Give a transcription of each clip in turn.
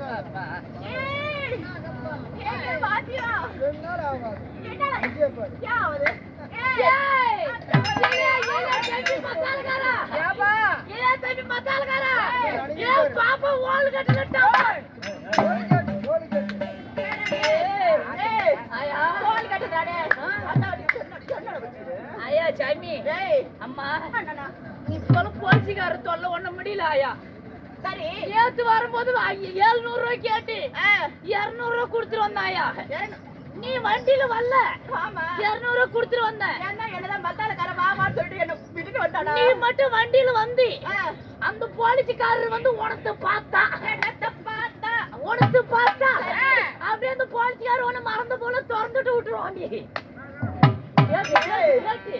பாப்பா. ஏய் ஏய் வாத்தியா சாமி அம்மா. இப்ப போலீஸ்கார தொல்லை ஒண்ண முடியல ஐயா சரி. நேத்து வரும்போது ஏழுநூறு ரூபாய் கேட்டு இருநூறு ரூபாய் கொடுத்துட்டு வந்தாயா? நீ வண்டியில வரல. இருநூறு ரூபாய் கொடுத்துட்டு வந்த. என்ன என்னதான் மத்தாலக்கார வாமான்னு சொல்லிட்டு என்ன விட்டுட்டு வந்தானா நீ மட்டும் வண்டியில வந்து அந்த போலீஸ்காரர் வந்து உனத்து பார்த்தா. பார்த்தா? உனத்து பார்த்தா. அப்படியே அந்த போலீஸ்காரர் உன்னை மறந்து போல திறந்துட்டு விட்டுருவான் நீ கேட்டு,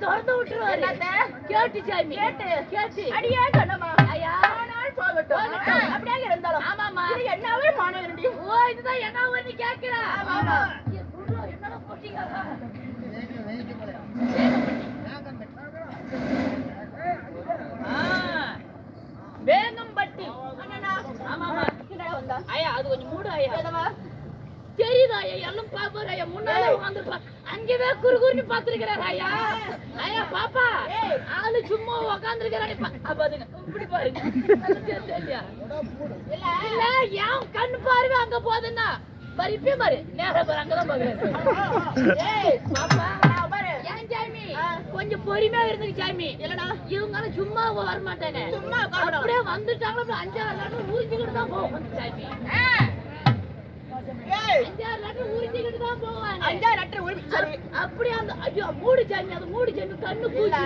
திறந்து விட்டுருவாரு? கேட்டு சாமி கேட்டு. கேட்டு. அடியே கண்ணம்மா. ஐயா. போகட்டும். அப்படியே இருந்தாலும். ஆமாம்மா. இது என்னவே மாநிலண்டி ஓ இதுதான் என்ன பண்ணி கேட்கிறா. ஆமா, ஆமா. என்ன போட்டீங்க? வேங்கம்பட்டி அண்ணனா. ஆமாமா என்னடா ஐயா அது கொஞ்சம் மூடு ஐயா. என்னவா தெரியுதா ஐயா? எல்லாம் பாப்பாரு ஐயா. முன்னால உட்காந்துருப்பா அங்கேயே குறுகுறுன்னு பாத்துருக்கிறாரு ஐயா. ஐயா பாப்பா. ஆளு சும்மா இப்படி பாருங்க. தெரியலையா? இல்ல ஏன் கண்ணு பார்வை அங்க போகுதுன்னா பாரு இப்பயே பாரு நேரா பாரு அங்கதான் பாப்பா ஏன். கொஞ்சம் பொறுமையா இருந்துக்கு சாமி. இல்லடா இவங்க சும்மா வர மாட்டாங்க. அப்படியே வந்துட்டாங்க அஞ்சாறு உறிஞ்சிக்கிட்டு தான் போவோம் சாமி ஏய் அஞ்சாறு லட்சம் உறிஞ்சிக்கிட்டு தான் போவாங்க அஞ்சா நட்டு உருவி சரி அப்படியே அந்த ஐயோ மூடு சாமி அது மூடு சாமி கண்ணு பூச்சி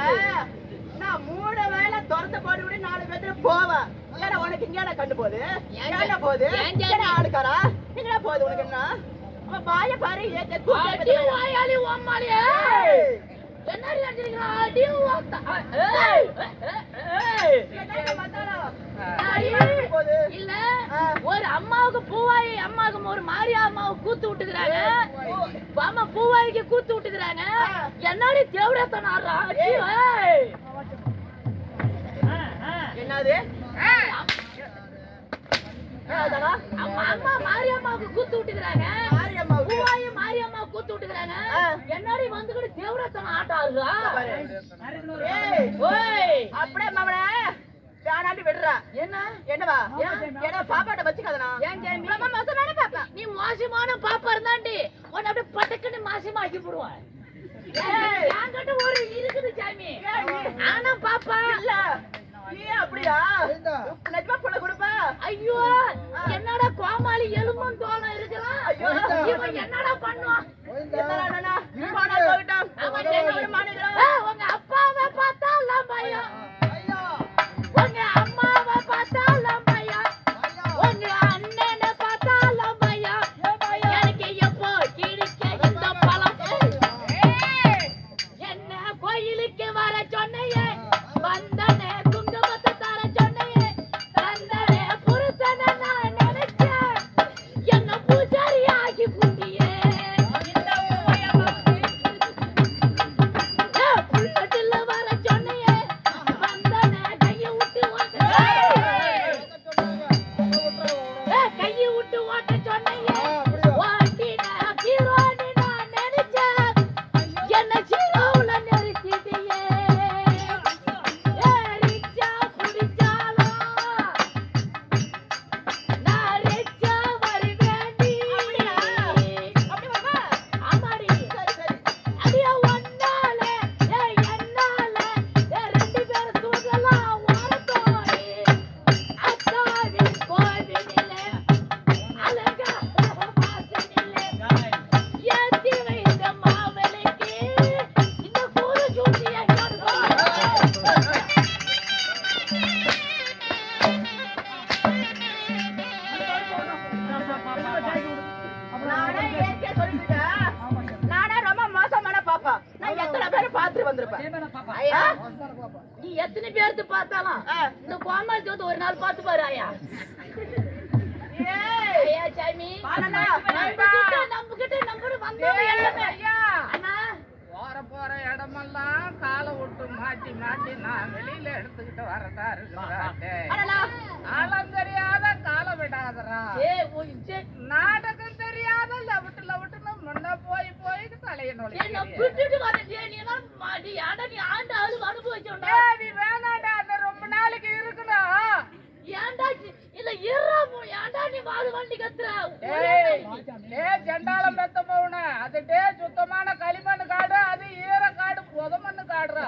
நான் மூணு வேளை துரத்த போட்டு விட நாலு பேத்துல போவேன் ஏன்னா உனக்கு இங்கே கண்டு போகுது? ஏன் ஏன்டா போகுது? ஏன்னா ஆளுக்காரா? எங்கடா போகுது உனக்கு என்ன? பாய பாரு ஏத்த ஓம்மாளியே என்னடி அடிக்கிறீங்க அடி ஏய் ஏய், ஏய். போகுது இல்ல. ஒரு அம்மாவுக்கு பூவாயி அம்மாவுக்கு ஒரு மாரியா அம்மாவுக்கு கூத்து விட்டுக்கிறாங்க ஆமா பூவாய்க்கு கூத்து விட்டுக்கிறாங்க. என்னடி தேவடத்தன ஆடுறா. என்னது? அம்மா அம்மா மாரியம்மாவுக்கு கூத்து விட்டுக்கிறாங்க. பூவாயி மாரியம்மா கூத்து விட்டுக்கிறாங்க. என்னடி வந்துகிட்டு தேவடத்தன ஆட்ட ஆடுறா அப்படியே மவனே வேணாண்டி விடுறா. என்ன? என்னவா? ஏன்? ஏன்னா பாப்பாட்ட வச்சுக்காதனா? ரொம்ப மோசமான பாப்பா. நீ மோசமான பாப்பா இருந்தாண்டி. உன்னை அப்படியே பட்டக்குன்னு மாசமாக்கி போடுவான் ஏய். என்கிட்ட ஒரு இருக்குது சாமி ஏய், நீ- ஆனா பாப்பா. இல்ல. நீ அப்படியா? சரிதா. நிஜமா புள்ள கொடுப்பா. ஐயோ என்னடா கோமாளி எலும்பும் ஐயோ. இவன் என்னடா பண்ணுவான் உங்க அப்பாவை பார்த்தா எல்லாம் பயம். பேர்த்து பார்த்தாலும். இந்த கோமாளி ஜோத்து ஒரு நாள் பார்த்து பாரு ஐயா ஐயா சாமி. நம்ம கிட்ட நம்ம ஏய், எல்லாமே. ஐயா. அண்ணா. போறப்போ போற இடமெல்லாம் காலை விட்டு மாட்டி மாட்டி நான் வெளியில எடுத்துக்கிட்டு வரதா இருக்கிறாட்டே அடடா. ஆழம் தெரியாத காலை விடாதரா ஏய், உன் சே- நாடகம் தெரியாத லவிட்டு லவிட்டுன்னு முன்ன போய் போய் தலையை ஏய், நான் நுழைக்கிறீங்க விட்டுட்டு வரேன். ஏய், நீ எல்லாம் மாடி, அட நீ ஆண்டு அழுவு அனுபவிச்சோம்டா. ஏய், நீ வேணாடா அந்த ரொம்ப நாளைக்கு இருக்கணும் ஏன்டா சி- இல்ல இருடா மு, ஏன்டா நீ வாழு வண்டி கத்துற? ஏய், ஏய் ஜண்டாலம் பெத்த போவன அது டே சுத்தமான களிமண் காடு அது ஈர காடு புத மண்ணு காடுறா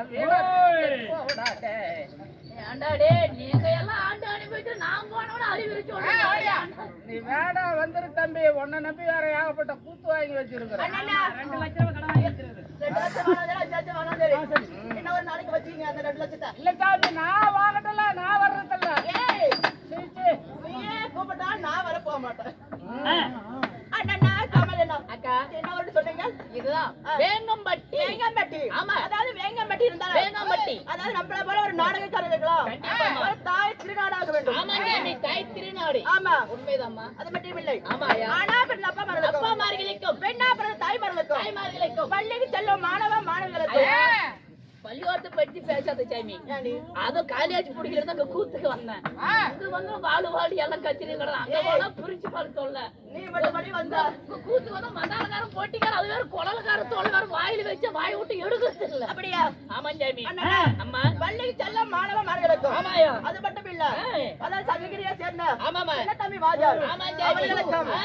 நீங்க எல்லாம் ஆண்டு அனுபவிச்சு நான் போனவன அறிவிச்சு. நீ வேடா வந்துரு தம்பி. உன்னை நம்பி வேற ஏகப்பட்ட கூத்து வாங்கி வச்சிருக்கிறேன். அண்ணா. ரெண்டு லட்சம் வாங்கினாலும் அஞ்சு லட்சம் வாங்கினாலும் சரி. என்ன ஒரு நாளைக்கு வச்சுக்கீங்க அந்த ரெண்டு லட்சத்தை? இல்ல சாமி நான் வாங்கட்டல நான் வர்றதில்ல. ஏய் கூப்பிட்டா நான் வர போக மாட்டேன். அண்ணா கமல் என்ன அக்கா. என்ன ஒரு சொன்னீங்க? இதுதான். வேங்கம்பட்டி. வேங்கம்பட்டி. ஆமா. அதாவது வேங்கம்பட்டி இருந்தாலும். வேங்கம்பட்டி. அதாவது நம்மள போல ஒரு நாடகக்காரர் இருக்கலாம் கண்டிப்பாம்மா. ஒரு தாய் திருநாடாக வேண்டும். ஆமாங்க நீ தாய் திருநாடு. ஆமா. உண்மைதாம்மா. அது மட்டும் இல்லை. ஆனா பெண் அப்பா மார்களுக்கும். பெண்ணா பிறந்த தாய் மரலுக்கும் தாய்மார்களுக்கும் பள்ளிக்கு செல்லும் மாணவ மாணவிகளுக்கும் ஏய், பள்ளியோட்டத்தை பற்றி பேசாத சாமி? அதுவும் காலேஜ் பிடிக்கிறது அங்க கூத்துக்கு வந்தேன் ஆ, அங்க வந்து வாழு வாழி எல்லாம் கத்திரி கிடலாம் அங்க போனா பிரிச்சு பாரு தொல்ல நீ மட்டும் பண்ணி வந்தா கூத்து வந்து மதாலக்காரன் போட்டிக்கார அது வேற குழல்கார தோல் வேற வாயில வச்சு வாய் விட்டு எடுக்கிறது இல்ல அப்படியா ஆமா சாமி. அம்மா பள்ளிக்கு செல்லும் மாணவ மாணவிகளுக்கும் ஆமாயா அது மட்டும் இல்ல. அதாவது சங்ககிரியை சேர்ந்த ஆமாமா தம்பி வாஜார் ஆமா சாமி.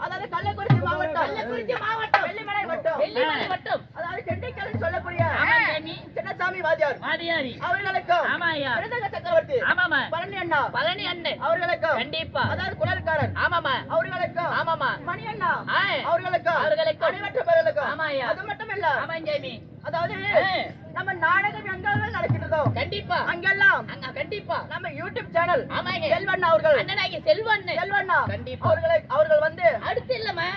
அதாவது கள்ளக்குறிச்சி மாவட்டம் கள்ளக்குறிச்சி மாவட்டம். வெள்ளிமலை வட்டம் வெள்ளிமலை வட்டம் அதாவது செண்டிக்கல் சொல்லக்கூடிய ஆமா சாமி சின்னசாமி வாஜார் வாடியாரி அவர்களுக்கும் ஆமாயா விருதக சக்கரவர்த்தி ஆமாமா பழனி அண்ணா. பழனி அண்ணன் அவர்களுக்கும் கண்டிப்பா. அதாவது குரல்காரன் ஆமாமா அவர்களுக்கும் ஆமாமா மணி அண்ணா ஆய். அவர்களுக்கும் அவர்களுக்கும். அனைவற்ற பேர்களுக்கும் ஆமாய்யா. அது மட்டும் இல்ல ஆமா சாமி அதாவது. நம்ம நாடகம் எங்கெல்லாம் நடக்கின்றதோ கண்டிப்பா. அங்கெல்லாம் அங்க கண்டிப்பா. நம்ம யூடியூப் சேனல் ஆமாங்க செல்வண்ணா அவர்கள். அண்ணனாகி செல்வண்ணு. செல்வண்ணா. கண்டிப்பா. அவர்களை அவர்கள் வந்து அடுத்து இல்லம்மா.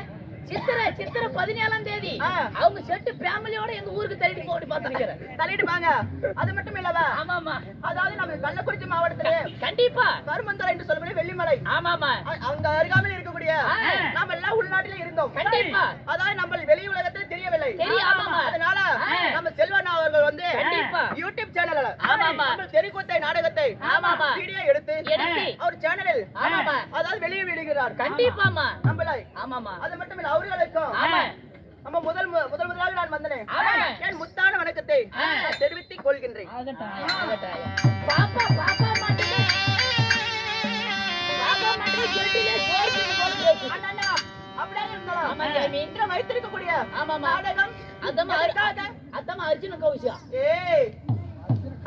சித்திரை சித்திரை பதினேழாம் தேதி. அவங்க செட்டு ஃபேமிலியோட எங்க ஊருக்கு தள்ளிட்டு போடி பார்த்துக்கிறேன் தள்ளிட்டு வாங்க. அது மட்டும் இல்லவா? ஆமாமா அதாவது நம்ம கள்ளக்குறிச்சி மாவட்டத்திலே கண்டிப்பா. கருமந்துறை என்று சொல்லக்கூடிய வெள்ளிமலை. ஆமாமா அ- அங்க அருகாமையில் இருக்கக்கூடிய ஆ. நாம எல்லாம் உள்நாட்டிலே இருந்தோம். கண்டிப்பா. அதாவது நம்ம வெளி உலகத்தில் தெரியவில்லை. அதனால. நம்ம செல்வண்ணா அவர்கள் வந்து. யூடியூப். நம்ம தெருக்கூத்தை நாடகத்தை. வீடியோ எடுத்து. அவர் சேனலில். அதாவது வெளியே விடுகிறார். கண்டிப்பாமா நம்மளை. ஆமாமா அது மட்டும் இல்ல அவர்களுக்கும். நம்ம முதல் முதல் முதலாக நான் வந்தனேன் ஆமா. என் முத்தான வணக்கத்தை தெரிவித்துக் கொள்கின்றேன். பாப்பா பாப்பா மாட்டே பாப்பா மாட்டே செட்டிலே சோறு பேசு அண்ணா, இருந்தாலும் ஆமா, வைத்திருக்கக்கூடிய. நாடகம்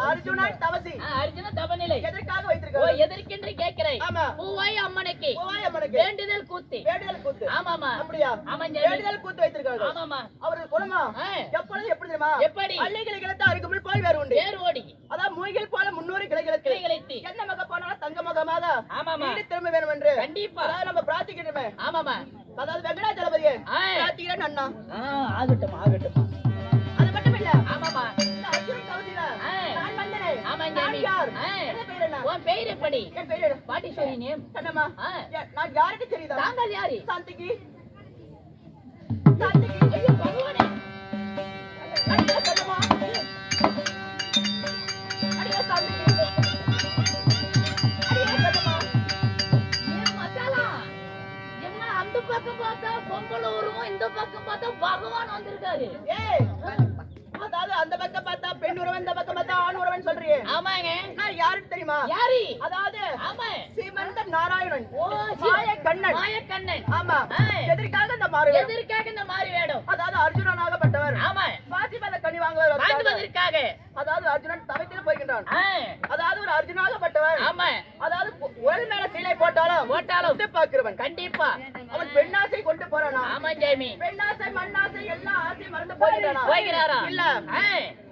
அர்ஜுன ஏய் தவசி. அர்ஜுன தபநிலை எதற்காக ஓ வைத்திருக்கிறார் எதற்கென்று கேட்கிறேன். ஆமா. பூவாய் அம்மனுக்கு. பூவாய் அம்மனுக்கு வேண்டுதல் கூத்து. வேண்டுதல் கூத்து. ஆமாமா அப்படியா? ஆமா, சாமி. வேண்டுதல் கூத்து ஆமாமா அவர்கள் குணமா. எப்பொழுது எப்படி தெரியுமா? எப்படி? பள்ளிகளை கிளத்த அருகுமில் போல் வேறு உண்டு. வேறு ஓடி. அதான் மூங்கில் போல முன்னூறு கிளைகளுக்கு கிளைகளுக்கு. எந்த மக போனாலும் தங்க மகமாக ஆமாமா திரும்ப வேணும் என்று கண்டிப்பா நம்ம பிரார்த்திக்கிறோமே ஆமாமா அதாவது வெங்கடாச்சலபதியே ஆ. பிரார்த்திக்கிறேன் அண்ணா. ஆகட்டும் ஆகட்டும். அது மட்டும் இல்ல ஆமாமா அர்ஜுனன் கவிதையில ஆ. நான் வந்தனே. ஆமா, நான் பார்த்தா பொங்கல் உருவம் இந்த பக்கம் பார்த்தா பகவான் வந்திருக்காரு. அதாவது அந்த பக்கம் பார்த்தா பெண் உறவன் இந்த பக்கம் பார்த்தா ஆண் உறவன் சொல்றியே. ஆமாங்க. நான் யாருக்கு தெரியுமா? யாரு? அதாவது ஆமா. சீமந்த நாராயணன். ஓ மாய கண்ணன் மாயக்கண்ணன். ஆமா. ஆ. எதற்காக இந்த மாறு எதற்காக இந்த மாறி வேடம் அதாவது அர்ஜுனனாகப்பட்டவர் ஆமா. பாசிபல கனி வாங்குவார் வாங்குவதற்காக அதாவது அர்ஜுனன் தவத்தில் போகின்றான் ஆ, அதாவது ஒரு அர்ஜுனாகப்பட்டவர். ஆமா. போட்டாலும் போட்டாலும் பார்க்கிறவன். கண்டிப்பா. அவன் பெண்ணாசை கொண்டு போறானா? ஆமா ஜெயமி. பெண்ணாசை மண்ணாசை எல்லா ஆசையும் மறந்து போகிறானா போகிறாரா? இல்ல.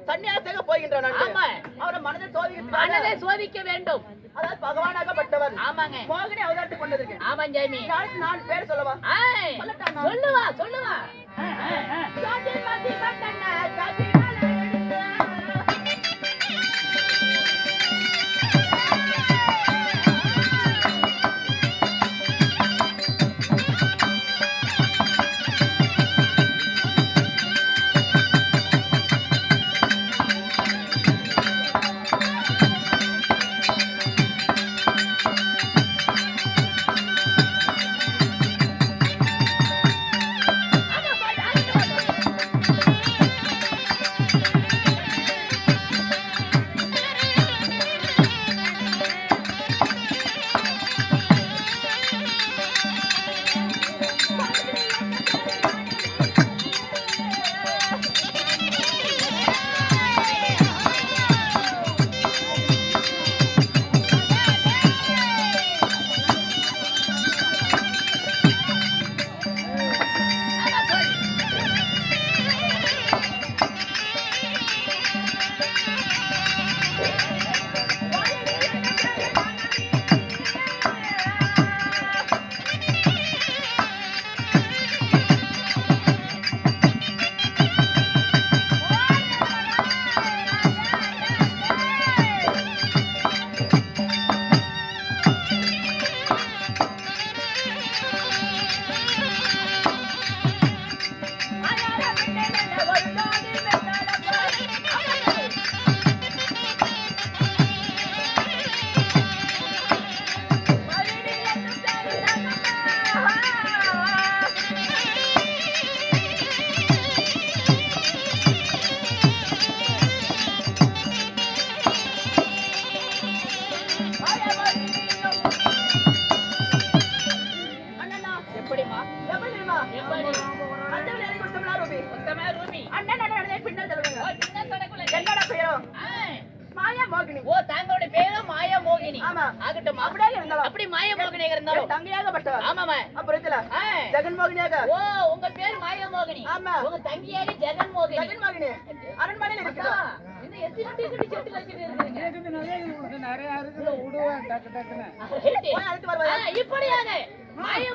சன்னியாசியாக போகின்றான் ஆமா. அவரை மனதை மனதை சோதிக்கிறான் சோதிக்க வேண்டும். அதாவது பகவானாகப்பட்டவர். ஆமாங்க. மோகினி அவதாரத்தை கொண்டிருக்கு ஆமா ஜெயமி. நான் பேர் சொல்லவா? சொல்லட்டாமா? சொல்லுவா சொல்லுவா. மாயா மோகினி. ஓ தாங்களோட பேரும் மாயா மோகினி. ஆமா. ஆகட்டும்? அப்படியே இருந்தாலும். அப்படி மாயா மோகினியாக என் இருந்தாலும் தங்கையாகப்பட்டவர். ஆமாமா அப்புறம் இதுல ஆ, ஜெகன் மோகினியாக. ஓ உங்க பேர் மாயா மோகினி. ஆமா. உங்க தங்கியாக ஜெகன் மோகினி. ஜெகன் மோகினி. அரண்மனையில் எத்தனை டிக்கெட் வச்சுட்டு இருக்கீங்க நிறைய இருக்குது விடுவேன் டக்கு டக்குன்னு. இப்படியாக மாயா